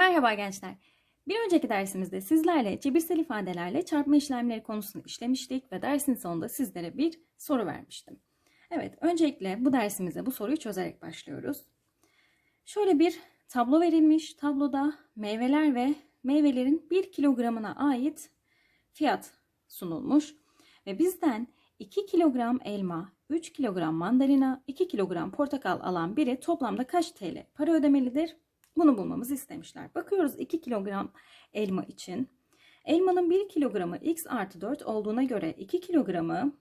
Merhaba gençler. Bir önceki dersimizde sizlerle cebirsel ifadelerle çarpma işlemleri konusunu işlemiştik ve dersin sonunda sizlere bir soru vermiştim. Evet, öncelikle bu dersimize bu soruyu çözerek başlıyoruz. Şöyle bir tablo verilmiş. Tabloda meyveler ve meyvelerin 1 kilogramına ait fiyat sunulmuş. Ve bizden 2 kilogram elma, 3 kilogram mandalina, 2 kilogram portakal alan biri toplamda kaç TL para ödemelidir? Bunu bulmamızı istemişler. Bakıyoruz 2 kilogram elma için. Elmanın 1 kilogramı x artı 4 olduğuna göre 2 kilogramı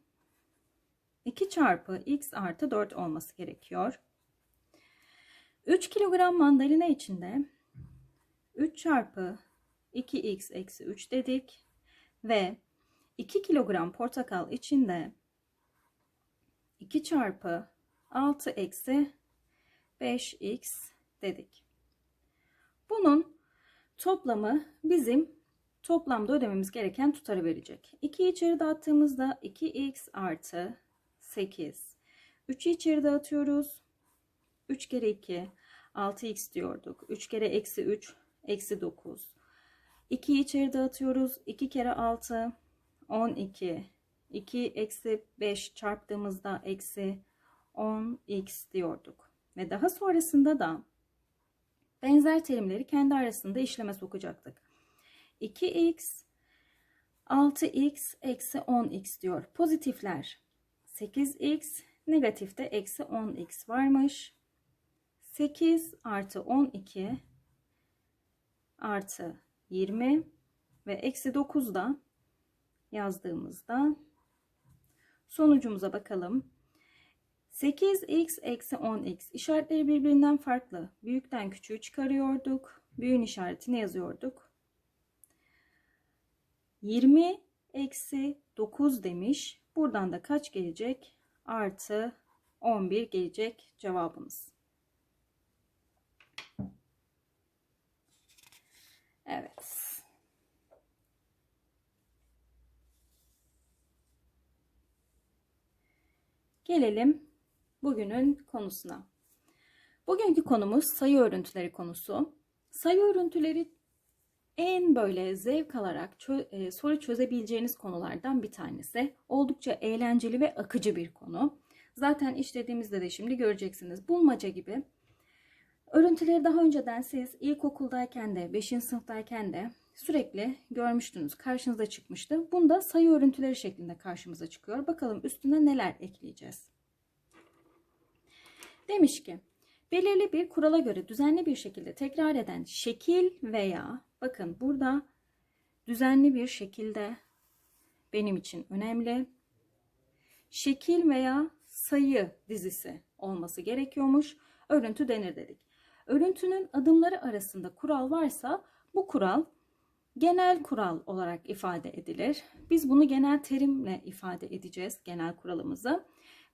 2 çarpı x artı 4 olması gerekiyor. 3 kilogram mandalina için de 3 çarpı 2x eksi 3 dedik. Ve 2 kilogram portakal için de 2 çarpı 6 eksi 5x dedik. Bunun toplamı bizim toplamda ödememiz gereken tutarı verecek. 2'yi içeri dağıttığımızda 2x artı 8. 3'ü içeri dağıtıyoruz. 3 kere 2 6x diyorduk. 3 kere eksi 3 eksi 9. 2'yi içeri dağıtıyoruz. 2 kere 6 12. 2 eksi 5 çarptığımızda eksi 10x diyorduk. Ve daha sonrasında da benzer terimleri kendi arasında işleme sokacaktık. 2x 6x eksi 10x diyor. Pozitifler 8x negatifte eksi 10x varmış. 8 artı 12 artı 20 ve eksi 9 da yazdığımızda sonucumuza bakalım. 8x eksi 10x işaretleri birbirinden farklı. Büyükten küçüğü çıkarıyorduk. Büyüğün işaretini yazıyorduk. 20 eksi 9 demiş. Buradan da kaç gelecek? Artı 11 gelecek cevabımız. Evet. Gelelim bugünün konusuna. Bugünkü konumuz sayı örüntüleri konusu. Sayı örüntüleri en böyle zevk alarak çö e, soru çözebileceğiniz konulardan bir tanesi. Oldukça eğlenceli ve akıcı bir konu. Zaten işlediğimizde de şimdi göreceksiniz. Bulmaca gibi. Örüntüleri daha önceden siz ilkokuldayken de 5. sınıftayken de sürekli görmüştünüz. Karşınıza çıkmıştı. Bunda sayı örüntüleri şeklinde karşımıza çıkıyor. Bakalım üstüne neler ekleyeceğiz. Demiş ki belirli bir kurala göre düzenli bir şekilde tekrar eden şekil veya bakın burada düzenli bir şekilde benim için önemli. Şekil veya sayı dizisi olması gerekiyormuş. Örüntü denir dedik. Örüntünün adımları arasında kural varsa bu kural genel kural olarak ifade edilir. Biz bunu genel terimle ifade edeceğiz genel kuralımızı.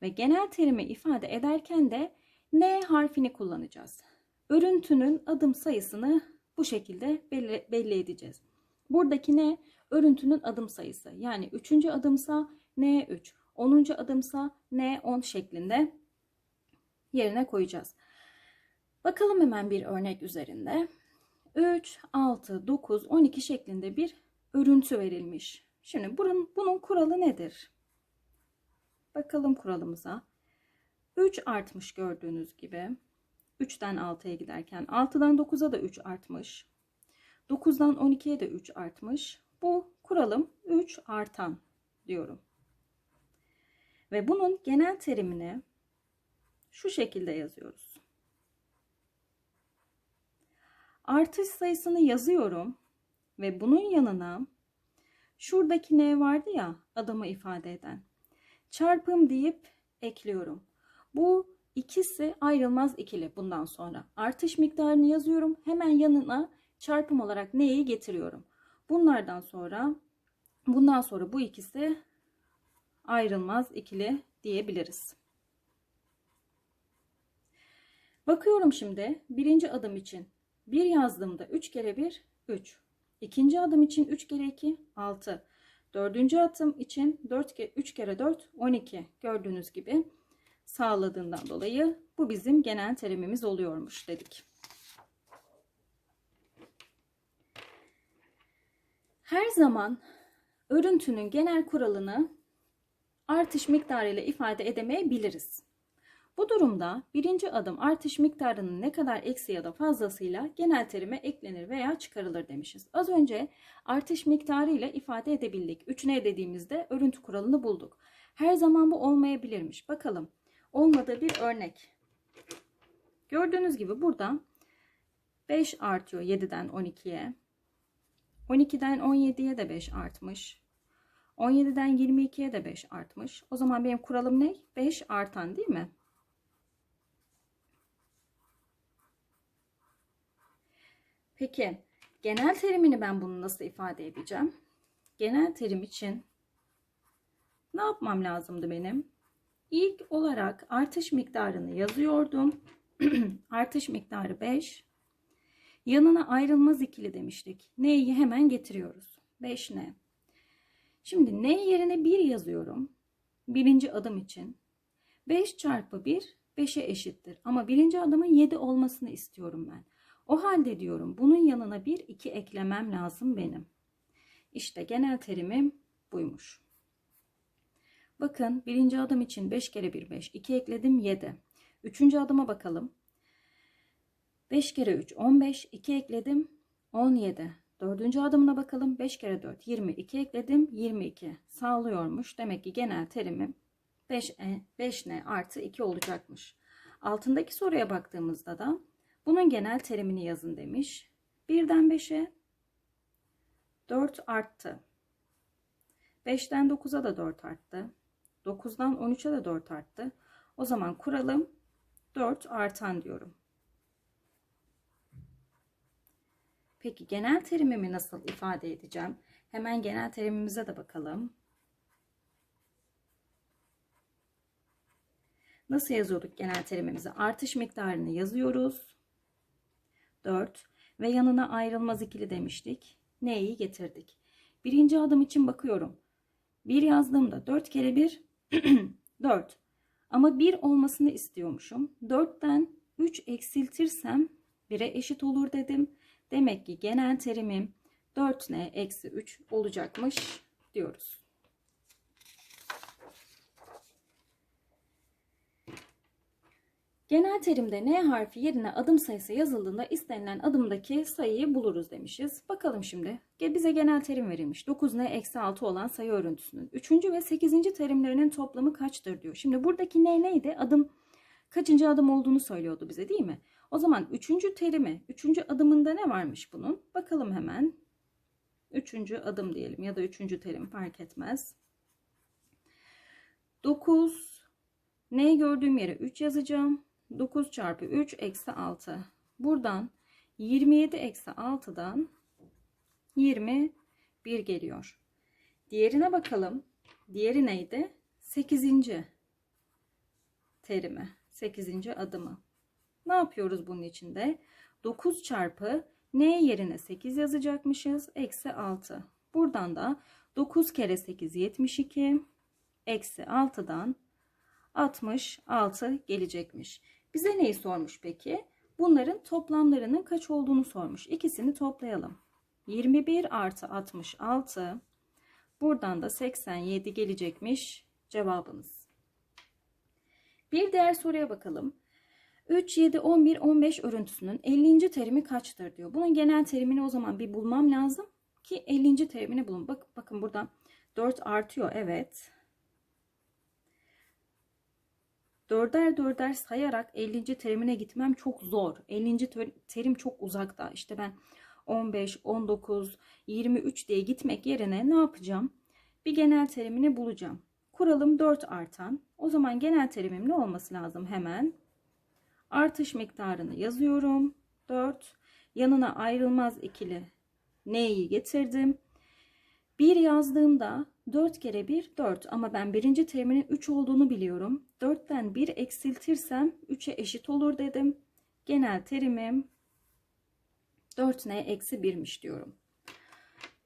Ve genel terimi ifade ederken de N harfini kullanacağız. Örüntünün adım sayısını bu şekilde belli, belli edeceğiz. Buradaki N örüntünün adım sayısı. Yani 3. adımsa N3, 10. adımsa N10 şeklinde yerine koyacağız. Bakalım hemen bir örnek üzerinde. 3, 6, 9, 12 şeklinde bir örüntü verilmiş. Şimdi bunun, bunun kuralı nedir? Bakalım kuralımıza. 3 artmış gördüğünüz gibi. 3'ten 6'ya giderken 6'dan 9'a da 3 artmış. 9'dan 12'ye de 3 artmış. Bu kuralım 3 artan diyorum. Ve bunun genel terimini şu şekilde yazıyoruz. Artış sayısını yazıyorum ve bunun yanına şuradaki ne vardı ya adamı ifade eden çarpım deyip ekliyorum. Bu ikisi ayrılmaz ikili bundan sonra. Artış miktarını yazıyorum. Hemen yanına çarpım olarak neyi getiriyorum. Bunlardan sonra bundan sonra bu ikisi ayrılmaz ikili diyebiliriz. Bakıyorum şimdi birinci adım için 1 yazdığımda 3 kere 1 3. İkinci adım için 3 kere 2 6. Dördüncü adım için 4 kere 3 kere 4 12. Gördüğünüz gibi sağladığından dolayı bu bizim genel terimimiz oluyormuş dedik. Her zaman örüntünün genel kuralını artış miktarıyla ifade edemeyebiliriz. Bu durumda birinci adım artış miktarının ne kadar eksi ya da fazlasıyla genel terime eklenir veya çıkarılır demişiz. Az önce artış miktarı ifade edebildik. 3 ne dediğimizde örüntü kuralını bulduk. Her zaman bu olmayabilirmiş. Bakalım olmadığı bir örnek. Gördüğünüz gibi burada 5 artıyor 7'den 12'ye. 12'den 17'ye de 5 artmış. 17'den 22'ye de 5 artmış. O zaman benim kuralım ne? 5 artan değil mi? Peki genel terimini ben bunu nasıl ifade edeceğim? Genel terim için ne yapmam lazımdı benim? İlk olarak artış miktarını yazıyordum. artış miktarı 5. Yanına ayrılmaz ikili demiştik. N'yi hemen getiriyoruz. 5 ne? Şimdi n yerine 1 yazıyorum. Birinci adım için. 5 çarpı 1 5'e eşittir. Ama birinci adımın 7 olmasını istiyorum ben. O halde diyorum bunun yanına bir 2 eklemem lazım benim. İşte genel terimim buymuş. Bakın birinci adım için 5 kere 1 5. 2 ekledim 7. Üçüncü adıma bakalım. 5 kere 3 15. 2 ekledim 17. Dördüncü adımına bakalım. 5 kere 4 22 ekledim 22. Sağlıyormuş. Demek ki genel terimim 5e 5n artı 2 olacakmış. Altındaki soruya baktığımızda da bunun genel terimini yazın demiş. 1'den 5'e 4 arttı. 5'ten 9'a da 4 arttı. 9'dan 13'e de 4 arttı. O zaman kuralım 4 artan diyorum. Peki genel terimimi nasıl ifade edeceğim? Hemen genel terimimize de bakalım. Nasıl yazıyorduk genel terimimizi? Artış miktarını yazıyoruz. 4 ve yanına ayrılmaz ikili demiştik. Neyi getirdik? Birinci adım için bakıyorum. 1 yazdığımda 4 kere 1 4. Ama 1 olmasını istiyormuşum. 4'ten 3 eksiltirsem 1'e eşit olur dedim. Demek ki genel terimim 4n eksi 3 olacakmış diyoruz. Genel terimde n harfi yerine adım sayısı yazıldığında istenilen adımdaki sayıyı buluruz demişiz. Bakalım şimdi. Bize genel terim verilmiş. 9n eksi 6 olan sayı örüntüsünün 3. ve 8. terimlerinin toplamı kaçtır diyor. Şimdi buradaki n neydi? Adım kaçıncı adım olduğunu söylüyordu bize değil mi? O zaman 3. terimi, 3. adımında ne varmış bunun? Bakalım hemen. 3. adım diyelim ya da 3. terim fark etmez. 9 N'yi gördüğüm yere 3 yazacağım. 9 çarpı 3 eksi 6. Buradan 27 eksi 6'dan 21 geliyor. Diğerine bakalım. Diğeri neydi? 8. terimi. 8. adımı. Ne yapıyoruz bunun içinde? 9 çarpı n yerine 8 yazacakmışız. Eksi 6. Buradan da 9 kere 8 72. Eksi 6'dan 66 gelecekmiş. Bize neyi sormuş peki? Bunların toplamlarının kaç olduğunu sormuş. İkisini toplayalım. 21 artı 66. Buradan da 87 gelecekmiş cevabımız. Bir diğer soruya bakalım. 3, 7, 11, 15 örüntüsünün 50. terimi kaçtır diyor. Bunun genel terimini o zaman bir bulmam lazım ki 50. terimini bulun. Bak, bakın burada 4 artıyor. Evet. Dörder dörder sayarak 50. terimine gitmem çok zor. 50. terim çok uzakta. İşte ben 15, 19, 23 diye gitmek yerine ne yapacağım? Bir genel terimini bulacağım. Kuralım 4 artan. O zaman genel terimim ne olması lazım hemen? Artış miktarını yazıyorum. 4. Yanına ayrılmaz ikili neyi getirdim. 1 yazdığımda 4 kere 1 4 ama ben birinci teriminin 3 olduğunu biliyorum. 4'ten 1 eksiltirsem 3'e eşit olur dedim. Genel terimim 4n eksi 1'miş diyorum.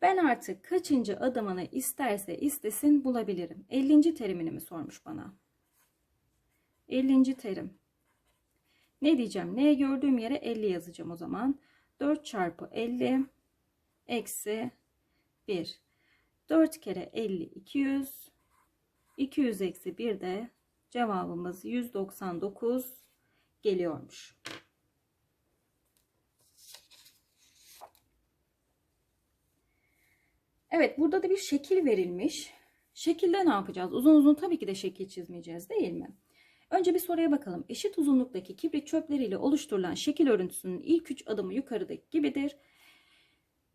Ben artık kaçıncı adımını isterse istesin bulabilirim. 50. terimini mi sormuş bana? 50. terim. Ne diyeceğim? Neye gördüğüm yere 50 yazacağım o zaman. 4 çarpı 50 eksi 1. 4 kere 50 200. 200 eksi 1 de cevabımız 199 geliyormuş. Evet burada da bir şekil verilmiş. Şekilde ne yapacağız? Uzun uzun tabii ki de şekil çizmeyeceğiz değil mi? Önce bir soruya bakalım. Eşit uzunluktaki kibrit çöpleriyle oluşturulan şekil örüntüsünün ilk üç adımı yukarıdaki gibidir.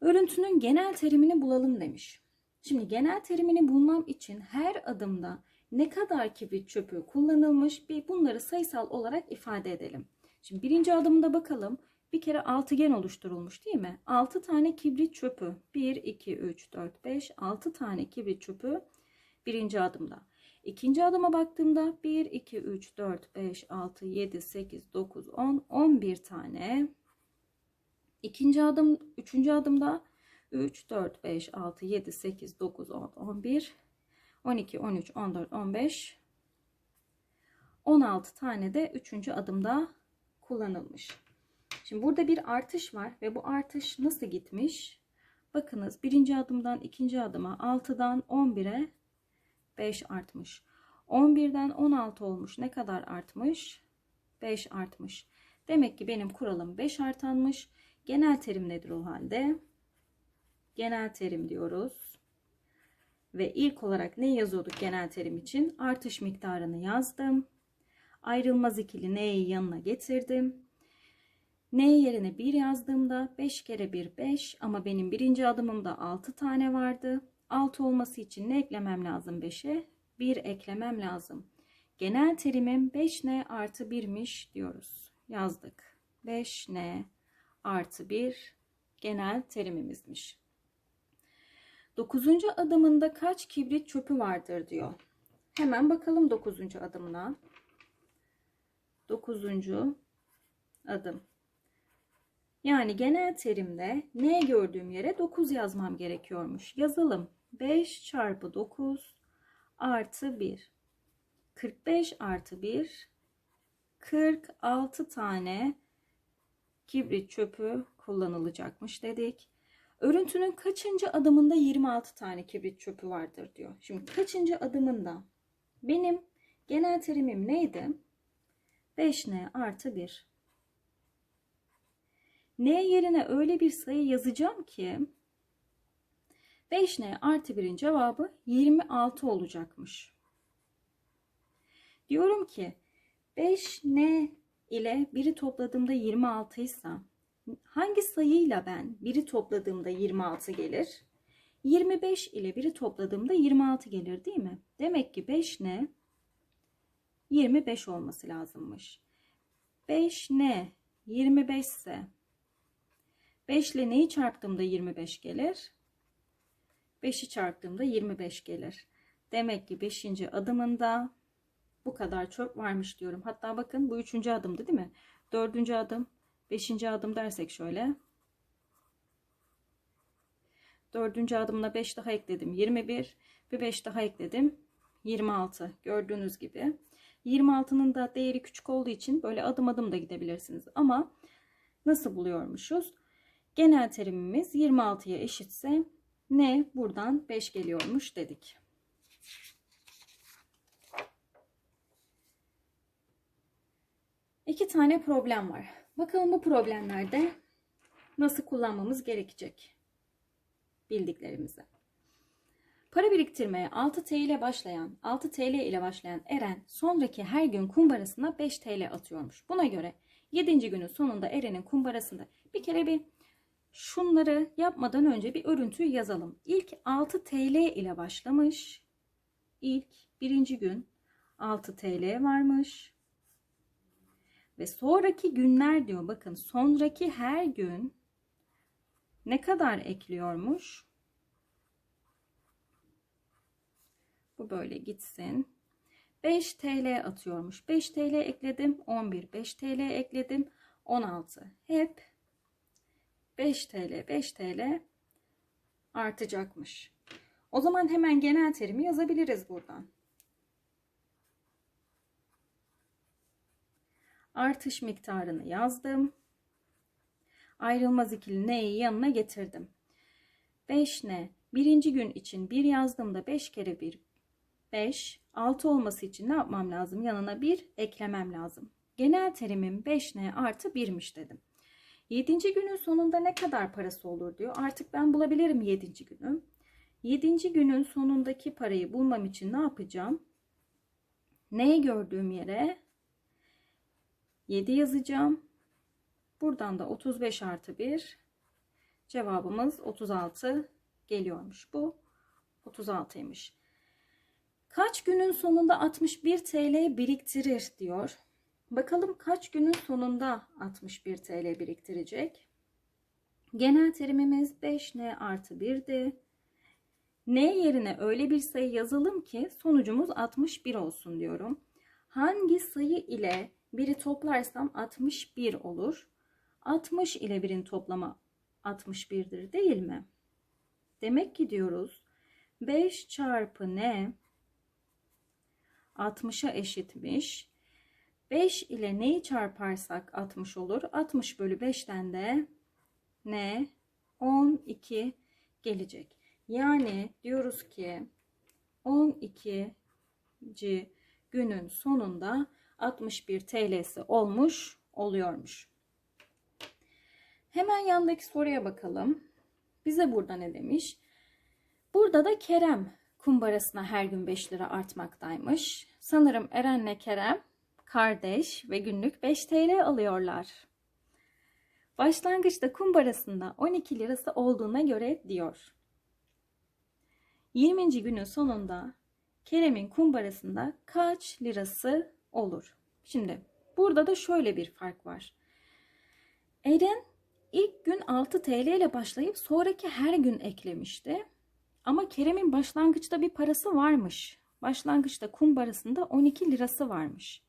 Örüntünün genel terimini bulalım demiş. Şimdi genel terimini bulmam için her adımda ne kadar kibrit çöpü kullanılmış bir bunları sayısal olarak ifade edelim. Şimdi birinci adımda bakalım. Bir kere altıgen oluşturulmuş değil mi? 6 tane kibrit çöpü. 1, 2, 3, 4, 5, 6 tane kibrit çöpü birinci adımda. İkinci adıma baktığımda 1, 2, 3, 4, 5, 6, 7, 8, 9, 10, 11 tane. İkinci adım, üçüncü adımda 3, 4, 5, 6, 7, 8, 9, 10, 11, 12, 13, 14, 15, 16 tane de üçüncü adımda kullanılmış. Şimdi burada bir artış var ve bu artış nasıl gitmiş? Bakınız birinci adımdan ikinci adıma 6'dan 11'e 5 artmış. 11'den 16 olmuş. Ne kadar artmış? 5 artmış. Demek ki benim kuralım 5 artanmış. Genel terim nedir o halde? Genel terim diyoruz. Ve ilk olarak ne yazıyorduk genel terim için? Artış miktarını yazdım. Ayrılmaz ikili n'yi yanına getirdim. N yerine 1 yazdığımda 5 kere 1 5 ama benim birinci adımımda 6 tane vardı. 6 olması için ne eklemem lazım 5'e? 1 eklemem lazım. Genel terimim 5n artı 1'miş diyoruz. Yazdık. 5n artı 1 genel terimimizmiş. 9. adımında kaç kibrit çöpü vardır diyor. Hemen bakalım 9. adımına. 9. adım. Yani genel terimde ne gördüğüm yere 9 yazmam gerekiyormuş. Yazalım. 5 çarpı 9 artı 1. 45 artı 1 46 tane kibrit çöpü kullanılacakmış dedik. Örüntünün kaçıncı adımında 26 tane kibrit çöpü vardır diyor. Şimdi kaçıncı adımında benim genel terimim neydi? 5n artı 1. n yerine öyle bir sayı yazacağım ki 5n artı 1'in cevabı 26 olacakmış. Diyorum ki 5n ile 1'i topladığımda 26 ise hangi sayıyla ben 1'i topladığımda 26 gelir? 25 ile 1'i topladığımda 26 gelir değil mi? Demek ki 5n 25 olması lazımmış. 5n 25 ise 5 ile neyi çarptığımda 25 gelir? 5'i çarptığımda 25 gelir. Demek ki 5. adımında bu kadar çöp varmış diyorum. Hatta bakın bu 3. adımdı değil mi? 4. adım, 5. adım dersek şöyle. 4. adımına 5 daha ekledim. 21. Bir 5 daha ekledim. 26. Gördüğünüz gibi. 26'nın da değeri küçük olduğu için böyle adım adım da gidebilirsiniz. Ama nasıl buluyormuşuz? Genel terimimiz 26'ya eşitse ne buradan 5 geliyormuş dedik. İki tane problem var. Bakalım bu problemlerde nasıl kullanmamız gerekecek bildiklerimizi. Para biriktirmeye 6 TL ile başlayan, 6 TL ile başlayan Eren sonraki her gün kumbarasına 5 TL atıyormuş. Buna göre 7. günün sonunda Eren'in kumbarasında bir kere bir şunları yapmadan önce bir örüntü yazalım. İlk 6 TL ile başlamış. İlk birinci gün 6 TL varmış. Ve sonraki günler diyor. Bakın sonraki her gün ne kadar ekliyormuş? Bu böyle gitsin. 5 TL atıyormuş. 5 TL ekledim. 11. 5 TL ekledim. 16. Hep 5 TL 5 TL artacakmış. O zaman hemen genel terimi yazabiliriz buradan. Artış miktarını yazdım. Ayrılmaz ikili neyi yanına getirdim. 5 ne? Birinci gün için 1 yazdığımda 5 kere 1 5. 6 olması için ne yapmam lazım? Yanına 1 eklemem lazım. Genel terimim 5n artı 1'miş dedim. 7. günün sonunda ne kadar parası olur diyor. Artık ben bulabilirim 7. günü. 7. günün sonundaki parayı bulmam için ne yapacağım? Neyi gördüğüm yere 7 yazacağım. Buradan da 35 artı 1 cevabımız 36 geliyormuş. Bu 36'ymış. Kaç günün sonunda 61 TL biriktirir diyor. Bakalım kaç günün sonunda 61 TL biriktirecek. Genel terimimiz 5n artı 1'di. N yerine öyle bir sayı yazalım ki sonucumuz 61 olsun diyorum. Hangi sayı ile biri toplarsam 61 olur. 60 ile birin toplamı 61'dir değil mi? Demek ki diyoruz 5 çarpı n 60'a eşitmiş. 5 ile neyi çarparsak 60 olur. 60 bölü 5'ten de ne? 12 gelecek. Yani diyoruz ki 12. günün sonunda 61 TL'si olmuş oluyormuş. Hemen yandaki soruya bakalım. Bize burada ne demiş? Burada da Kerem kumbarasına her gün 5 lira artmaktaymış. Sanırım Eren'le Kerem kardeş ve günlük 5 TL alıyorlar. Başlangıçta kumbarasında 12 lirası olduğuna göre diyor. 20. günün sonunda Kerem'in kumbarasında kaç lirası olur? Şimdi burada da şöyle bir fark var. Eren ilk gün 6 TL ile başlayıp sonraki her gün eklemişti. Ama Kerem'in başlangıçta bir parası varmış. Başlangıçta kumbarasında 12 lirası varmış.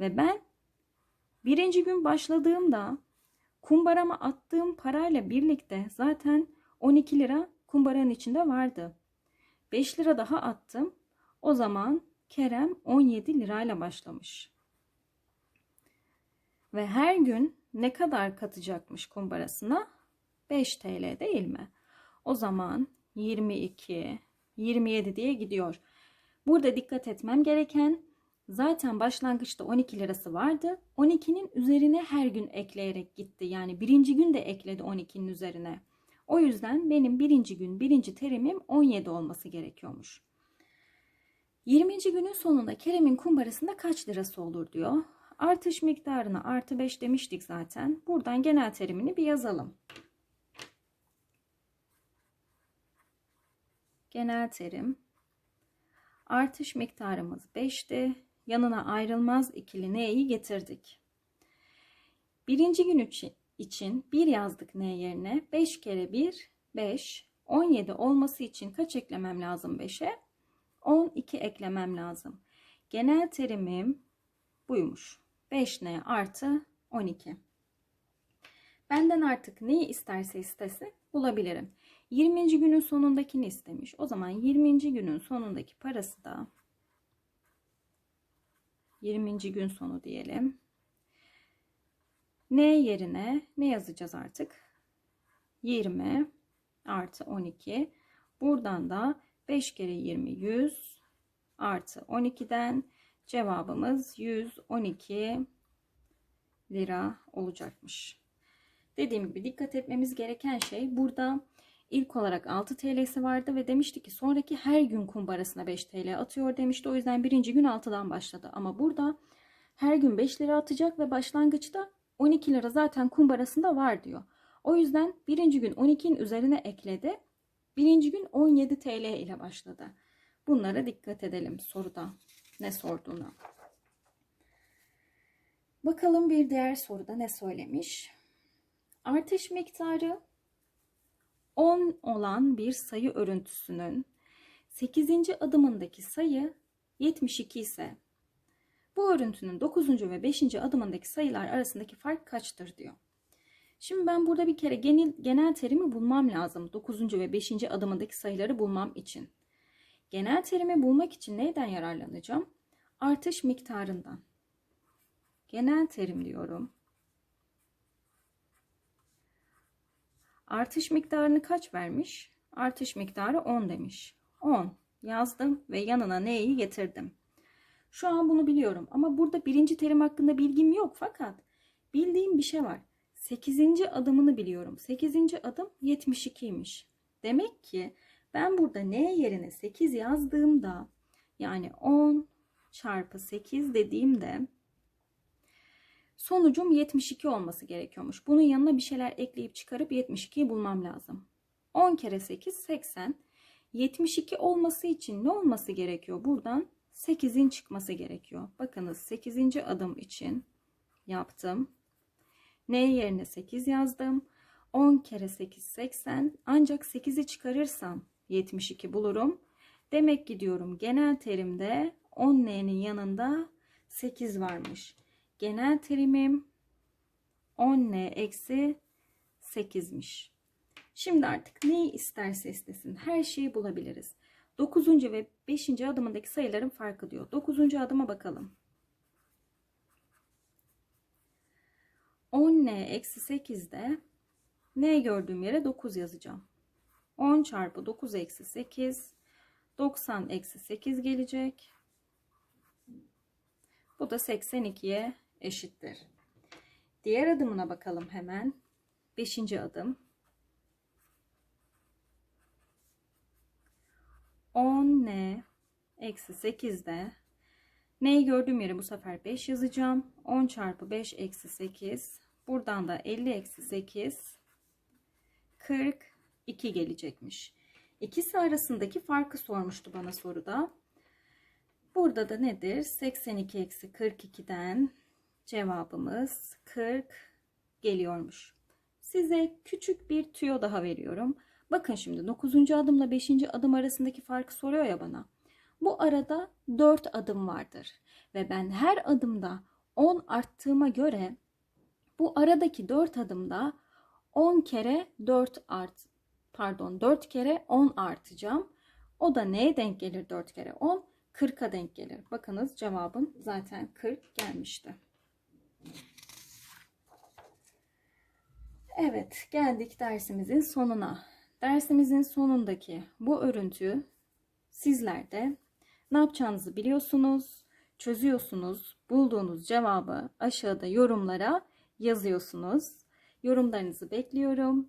Ve ben birinci gün başladığımda kumbarama attığım parayla birlikte zaten 12 lira kumbaranın içinde vardı. 5 lira daha attım. O zaman Kerem 17 lirayla başlamış. Ve her gün ne kadar katacakmış kumbarasına? 5 TL değil mi? O zaman 22, 27 diye gidiyor. Burada dikkat etmem gereken zaten başlangıçta 12 lirası vardı. 12'nin üzerine her gün ekleyerek gitti. Yani birinci gün de ekledi 12'nin üzerine. O yüzden benim birinci gün birinci terimim 17 olması gerekiyormuş. 20. günün sonunda Kerem'in kumbarasında kaç lirası olur diyor. Artış miktarına artı 5 demiştik zaten. Buradan genel terimini bir yazalım. Genel terim. Artış miktarımız 5'ti. Yanına ayrılmaz ikili n'yi getirdik. Birinci gün için 1 yazdık n yerine. 5 kere 1 5. 17 olması için kaç eklemem lazım 5'e? 12 eklemem lazım. Genel terimim buymuş. 5n artı 12. Benden artık neyi isterse istesin bulabilirim. 20. günün sonundakini istemiş. O zaman 20. günün sonundaki parası da 20. gün sonu diyelim. N yerine ne yazacağız artık? 20 artı 12. Buradan da 5 kere 20 100 artı 12'den cevabımız 112 lira olacakmış. Dediğim gibi dikkat etmemiz gereken şey burada ilk olarak 6 TL'si vardı ve demişti ki sonraki her gün kumbarasına 5 TL atıyor demişti. O yüzden birinci gün 6'dan başladı. Ama burada her gün 5 lira atacak ve başlangıçta 12 lira zaten kumbarasında var diyor. O yüzden birinci gün 12'nin üzerine ekledi. Birinci gün 17 TL ile başladı. Bunlara dikkat edelim soruda ne sorduğuna. Bakalım bir diğer soruda ne söylemiş. Artış miktarı 10 olan bir sayı örüntüsünün 8. adımındaki sayı 72 ise bu örüntünün 9. ve 5. adımındaki sayılar arasındaki fark kaçtır diyor. Şimdi ben burada bir kere genel, genel terimi bulmam lazım. 9. ve 5. adımındaki sayıları bulmam için. Genel terimi bulmak için neyden yararlanacağım? Artış miktarından. Genel terim diyorum. Artış miktarını kaç vermiş? Artış miktarı 10 demiş. 10 yazdım ve yanına neyi getirdim. Şu an bunu biliyorum ama burada birinci terim hakkında bilgim yok fakat bildiğim bir şey var. 8. adımını biliyorum. 8. adım 72'ymiş. Demek ki ben burada n yerine 8 yazdığımda yani 10 çarpı 8 dediğimde sonucum 72 olması gerekiyormuş. Bunun yanına bir şeyler ekleyip çıkarıp 72'yi bulmam lazım. 10 kere 8 80. 72 olması için ne olması gerekiyor? Buradan 8'in çıkması gerekiyor. Bakınız 8. adım için yaptım. N yerine 8 yazdım. 10 kere 8 80. Ancak 8'i çıkarırsam 72 bulurum. Demek ki diyorum genel terimde 10N'nin yanında 8 varmış. Genel terimim 10N eksi 8'miş. Şimdi artık neyi isterse istesin her şeyi bulabiliriz. 9. ve 5. adımındaki sayıların farkı diyor. 9. adıma bakalım. 10n eksi 8'de n gördüğüm yere 9 yazacağım. 10 çarpı 9 eksi 8 90 eksi 8 gelecek. Bu da 82'ye eşittir. Diğer adımına bakalım hemen. 5. adım. 10n eksi 8'de N'yi gördüğüm yere bu sefer 5 yazacağım. 10 çarpı 5 eksi 8. Buradan da 50 eksi 8. 42 gelecekmiş. İkisi arasındaki farkı sormuştu bana soruda. Burada da nedir? 82 eksi 42'den cevabımız 40 geliyormuş. Size küçük bir tüyo daha veriyorum. Bakın şimdi 9. adımla 5. adım arasındaki farkı soruyor ya bana. Bu arada 4 adım vardır ve ben her adımda 10 arttığıma göre bu aradaki 4 adımda 10 kere 4 art pardon 4 kere 10 artacağım. O da neye denk gelir 4 kere 10? 40'a denk gelir. Bakınız cevabım zaten 40 gelmişti. Evet geldik dersimizin sonuna. Dersimizin sonundaki bu örüntü sizlerde ne yapacağınızı biliyorsunuz, çözüyorsunuz, bulduğunuz cevabı aşağıda yorumlara yazıyorsunuz. Yorumlarınızı bekliyorum.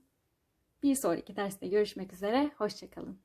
Bir sonraki derste görüşmek üzere, hoşçakalın.